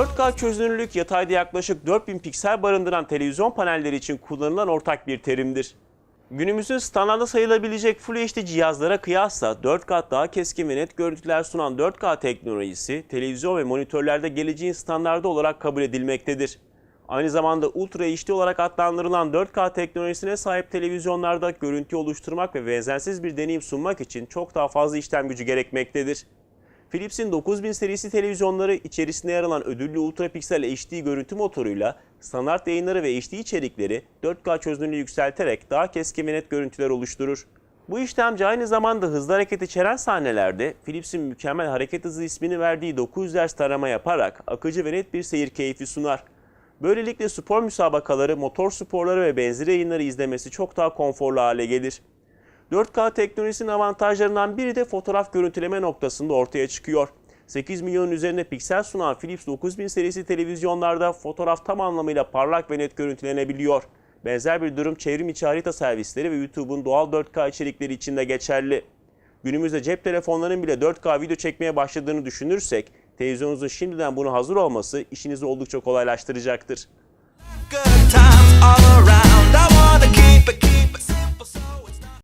4K çözünürlük yatayda yaklaşık 4000 piksel barındıran televizyon panelleri için kullanılan ortak bir terimdir. Günümüzün standarda sayılabilecek Full HD cihazlara kıyasla 4 kat daha keskin ve net görüntüler sunan 4K teknolojisi, televizyon ve monitörlerde geleceğin standardı olarak kabul edilmektedir. Aynı zamanda Ultra HD olarak adlandırılan 4K teknolojisine sahip televizyonlarda görüntü oluşturmak ve benzersiz bir deneyim sunmak için çok daha fazla işlem gücü gerekmektedir. Philips'in 9000 serisi televizyonları içerisinde yer alan ödüllü Ultra Pixel HD görüntü motoruyla standart yayınları ve HD içerikleri 4K çözünürlüğü yükselterek daha keskin ve net görüntüler oluşturur. Bu işlemci aynı zamanda hızlı hareket içeren sahnelerde Philips'in mükemmel hareket hızı ismini verdiği 900 Hz tarama yaparak akıcı ve net bir seyir keyfi sunar. Böylelikle spor müsabakaları, motor sporları ve benzeri yayınları izlemesi çok daha konforlu hale gelir. 4K teknolojisinin avantajlarından biri de fotoğraf görüntüleme noktasında ortaya çıkıyor. 8 milyonun üzerinde piksel sunan Philips 9000 serisi televizyonlarda fotoğraf tam anlamıyla parlak ve net görüntülenebiliyor. Benzer bir durum çevrim içi harita servisleri ve YouTube'un doğal 4K içerikleri için de geçerli. Günümüzde cep telefonlarının bile 4K video çekmeye başladığını düşünürsek, televizyonunuzun şimdiden buna hazır olması işinizi oldukça kolaylaştıracaktır. Good times all around.